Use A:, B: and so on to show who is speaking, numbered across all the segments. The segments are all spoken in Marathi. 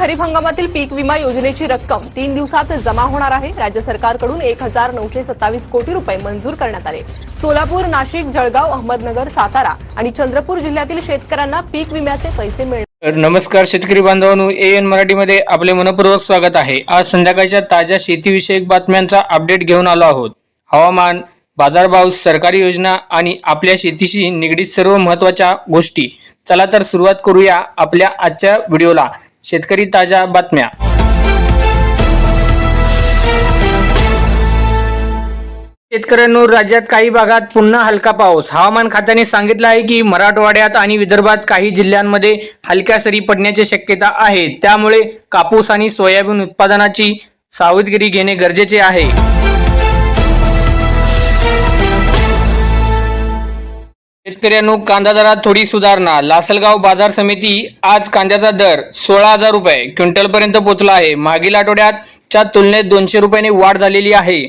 A: खरीप हंगामातील पीक विमा योजनेची रक्कम तीन दिवसात जमा होणार आहे. राज्य सरकारकडून एक हजार नऊशे सत्तावीस कोटी रुपये मंजूर करण्यात आले. सोलापूर नाशिक जळगाव अहमदनगर सातारा आणि चंद्रपूर जिल्ह्यातील शेतकऱ्यांना पीक विम्याचे पैसे मिळणार.
B: तर नमस्कार शेतकरी बांधवांनो ए एन मराठीमध्ये आपले मनपूर्वक स्वागत आहे. आज संध्याकाळच्या ताज्या शेतीविषयक बातम्यांचा अपडेट घेऊन आलो आहोत. हवामान बाजारभाव सरकारी योजना आणि आपल्या शेतीशी निगडीत सर्व महत्त्वाच्या गोष्टी. चला तर सुरुवात करूया आपल्या आजच्या व्हिडिओला. शेतकरी ताज्या बातम्या. शेतकऱ्यांनो राज्यात काही भागात पुन्हा हलका पाऊस. हवामान खात्याने सांगितलं आहे की मराठवाड्यात आणि विदर्भात काही जिल्ह्यांमध्ये हलक्या सरी पडण्याची शक्यता आहे. त्यामुळे कापूस आणि सोयाबीन उत्पादनाची सावधगिरी घेणे गरजेचे आहे. शेतकऱ्यांनो कांदा दरात थोडी सुधारणा. लासलगाव बाजार समिती आज कांद्याचा दर सोळा हजार रुपये क्विंटल पर्यंत पोहोचला आहे. मागील आठवड्यात च्या तुलनेत दोनशे रुपयांनी वाढ झालेली आहे.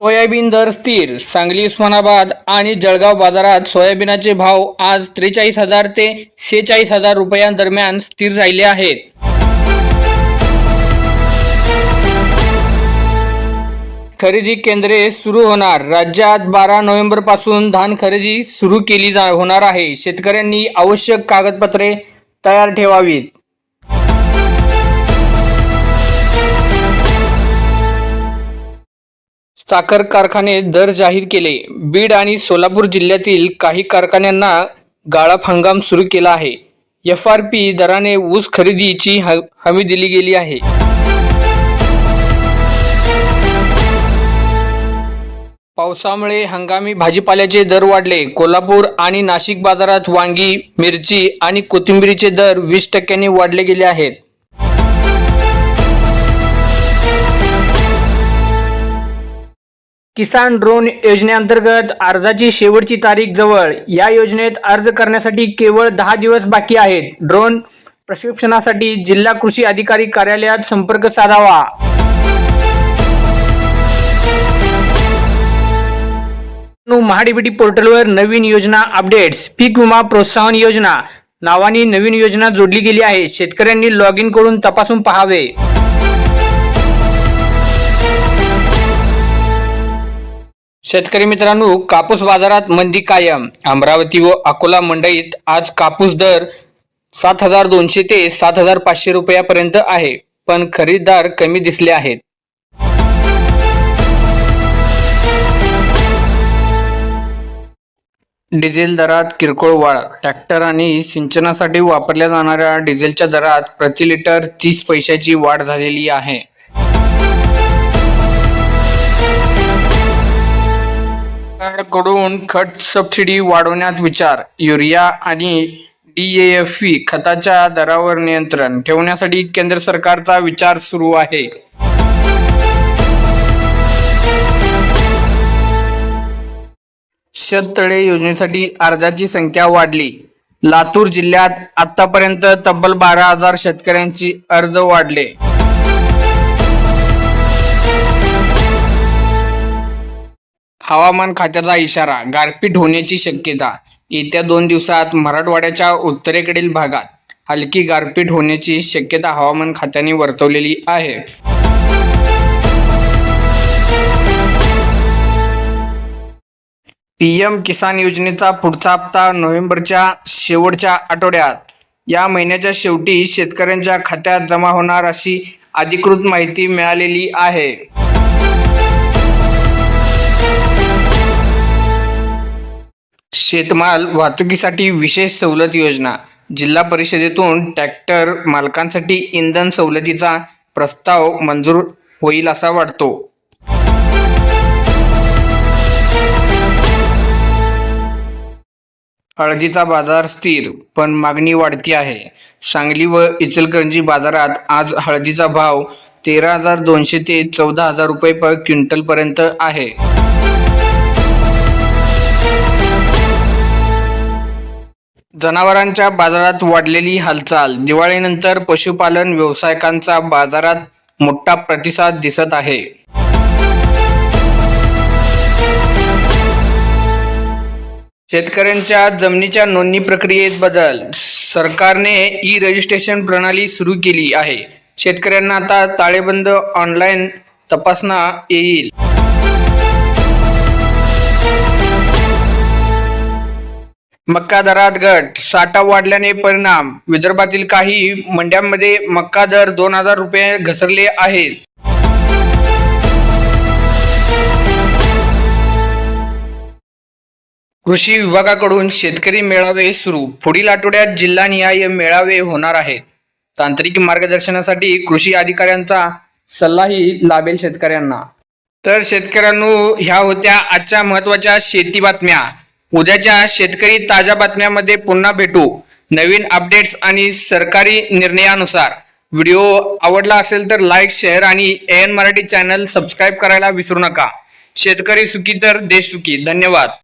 B: सोयाबीन दर स्थिर. सांगली उस्मानाबाद आणि जळगाव बाजारात सोयाबीनाचे भाव आज त्रेचाळीस हजार ते सेहेचाळीस हजार रुपयांदरम्यान स्थिर राहिले आहेत. खरेदी केंद्रे सुरू होणार. राज्यात बारा नोव्हेंबरपासून धान खरेदी सुरू केली जा होणार आहे. शेतकऱ्यांनी आवश्यक कागदपत्रे तयार ठेवावीत. साखर कारखाने दर जाहीर केले. बीड आणि सोलापूर जिल्ह्यातील काही कारखान्यांना गाळप हंगाम सुरू केला आहे. एफ आर पी दराने ऊस खरेदीची ह- हमी दिली गेली आहे. पावसामुळे हंगामी भाजीपाल्याचे दर वाढले. कोल्हापूर आणि नाशिक बाजारात वांगी मिरची आणि कोथिंबिरीचे दर वीस टक्क्यांनी वाढले गेले आहेत. किसान ड्रोन योजनेअंतर्गत अर्जाची शेवटची तारीख जवळ. या योजनेत अर्ज करण्यासाठी केवळ दहा दिवस बाकी आहेत. ड्रोन प्रशिक्षणासाठी जिल्हा कृषी अधिकारी कार्यालयात संपर्क साधावा. महाडीबीटी पोर्टलवर नवीन योजना अपडेट्स पीक विमा प्रोत्साहन योजना नावाने नवीन योजना जोडली गेली आहे. शेतकऱ्यांनी लॉग इन करून तपासून पहावे. शेतकरी मित्रांनो कापूस बाजारात मंदी कायम. अमरावती व अकोला मंडईत आज कापूस दर सात हजार दोनशे ते सात हजार पाचशे रुपयापर्यंत आहे. पण खरेदीदार कमी दिसले आहेत. डिझेल दरात किरकोळ वाढ. ट्रॅक्टर आणि सिंचनासाठी वापरल्या जाणाऱ्या डिझेलच्या दरात प्रति लिटर तीस पैशाची वाढ झालेली आहे. सरकारकडून खत सबसिडी वाढवण्यात विचार युरिया आणि डीएएफई खताच्या दरावर नियंत्रण ठेवण्यासाठी केंद्र सरकारचा विचार सुरू आहे. शेततळे योजनेसाठी अर्जाची संख्या वाढली. लातूर जिल्ह्यात आतापर्यंत तब्बल बारा हजार शेतकऱ्यांची अर्ज वाढले. हवामान खात्याचा इशारा गारपीट होण्याची शक्यता. येत्या दोन दिवसात मराठवाड्याच्या उत्तरेकडील भागात हलकी गारपीट होण्याची शक्यता हवामान खात्याने वर्तवलेली आहे. पीएम किसान योजनेचा पुढचा हप्ता नोव्हेंबरच्या शेवटच्या आठवड्यात. या महिन्याच्या शेवटी शेतकऱ्यांच्या खात्यात जमा होणार अशी अधिकृत माहिती मिळालेली आहे. शेतमाल वाहतुकीसाठी विशेष सवलत योजना. जिल्हा परिषदेतून ट्रॅक्टर मालकांसाठी इंधन सवलतीचा प्रस्ताव मंजूर होईल असा वाटतो. हळदीचा बाजार स्थिर पण मागणी वाढती आहे. सांगली व इचलकरंजी बाजारात आज हळदीचा भाव तेरा हजार दोनशे ते चौदा हजार रुपये पर क्विंटल पर्यंत आहे. जनावरांच्या बाजारात वाढलेली हालचाल दिवाळीनंतर पशुपालन व्यावसायिकांचा बाजारात मोठा प्रतिसाद दिसत आहे. शेतकऱ्यांच्या जमिनीच्या नोंदणी प्रक्रियेत बदल. सरकारने ई रजिस्ट्रेशन प्रणाली सुरू केली आहे. शेतकऱ्यांना आता ताळेबंद ऑनलाईन तपासणा येईल. मक्का दरात घट. साठा वाढल्याने परिणाम. विदर्भातील काही मंड्यांमध्ये मक्का दर दोन हजार रुपये घसरले आहेत. कृषी विभागाकडून शेतकरी मेळावे सुरू. पुढील आठवड्यात जिल्हानिहाय मेळावे होणार आहेत. तांत्रिक मार्गदर्शनासाठी कृषी अधिकाऱ्यांचा सल्लाही लाभेल शेतकऱ्यांना. तर शेतकऱ्यांनो ह्या होत्या आजच्या महत्त्वाच्या शेती बातम्या. उद्याच्या शेतकरी ताज्या बातम्यामध्ये पुन्हा भेटू. नवीन अपडेट्स आणि सरकारी निर्णयानुसार. व्हिडिओ आवडला असेल तर लाईक शेअर आणि एन मराठी चॅनल सबस्क्राईब करायला विसरू नका. शेतकरी सुखी तर देश सुखी. धन्यवाद.